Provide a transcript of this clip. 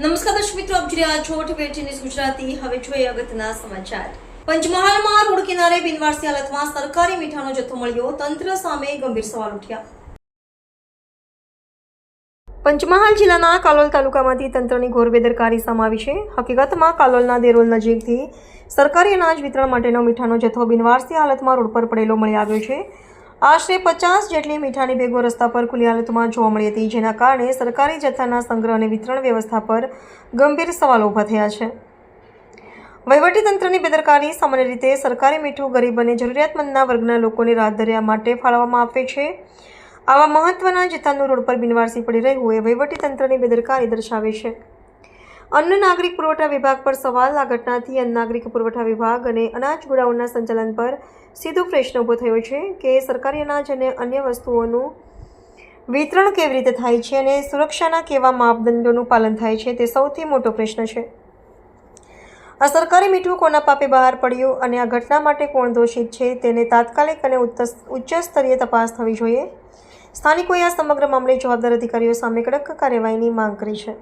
નમસ્કાર દર્શક મિત્રો, આપ જોઈ રહ્યા છો ટીવી ન્યૂઝ ગુજરાતી. હવે જોઈએ અગત્યના સમાચાર. પંચમહાલમાં રોડ કિનારે બિનવારસી હાલતમાં સરકારી મીઠાનો જથ્થો મળ્યો. તંત્ર સામે ગંભીર સવાલ ઉઠ્યા. પંચમહાલ જિલ્લાના કાલોલ તાલુકામાંથી તંત્રની ઘોર બેદરકારી સમાવી છે. હકીકતમાં કાલોલના દેરોલ નજીકથી સરકારી અનાજ વિતરણ માટેનો મીઠાનો જથ્થો બિનવારસી હાલતમાં રોડ પર પડેલો મળી આવ્યો છે. આશરે પચાસ જેટલી મીઠાની ભેગો રસ્તા પર ખુલ્લી હાલતમાં જોવા મળી હતી, જેના કારણે સરકારી જથ્થાના સંગ્રહ અને વિતરણ વ્યવસ્થા પર ગંભીર સવાલો ઊભા થયા છે. વહીવટીતંત્રની બેદરકારી સામાન્ય રીતે સરકારી મીઠું, ગરીબ અને જરૂરિયાતમંદના વર્ગના લોકોને રાહત ધર્યા માટે ફાળવવામાં આપે છે. આવા મહત્વના જથ્થાનું રોડ પર બિનવારસી પડી રહ્યું એ વહીવટીતંત્રની બેદરકારી દર્શાવે છે. અન્ન નાગરિક પુરવઠા વિભાગ પર સવાલ, આ ઘટનાથી અન્ન નાગરિક પુરવઠા વિભાગ અને અનાજ ગોડાઉનના સંચાલન પર સીધો પ્રશ્ન ઊભો થયો છે કે સરકારી અનાજ અને અન્ય વસ્તુઓનું વિતરણ કેવી રીતે થાય છે અને સુરક્ષાના કેવા માપદંડોનું પાલન થાય છે તે સૌથી મોટો પ્રશ્ન છે. આ સરકારી મીઠું કોના પાપે બહાર પડ્યું અને આ ઘટના માટે કોણ દોષિત છે તેને તાત્કાલિક અને ઉચ્ચ સ્તરીય તપાસ થવી જોઈએ. સ્થાનિકોએ આ સમગ્ર મામલે જવાબદાર અધિકારીઓ સામે કડક કાર્યવાહીની માંગ કરી છે.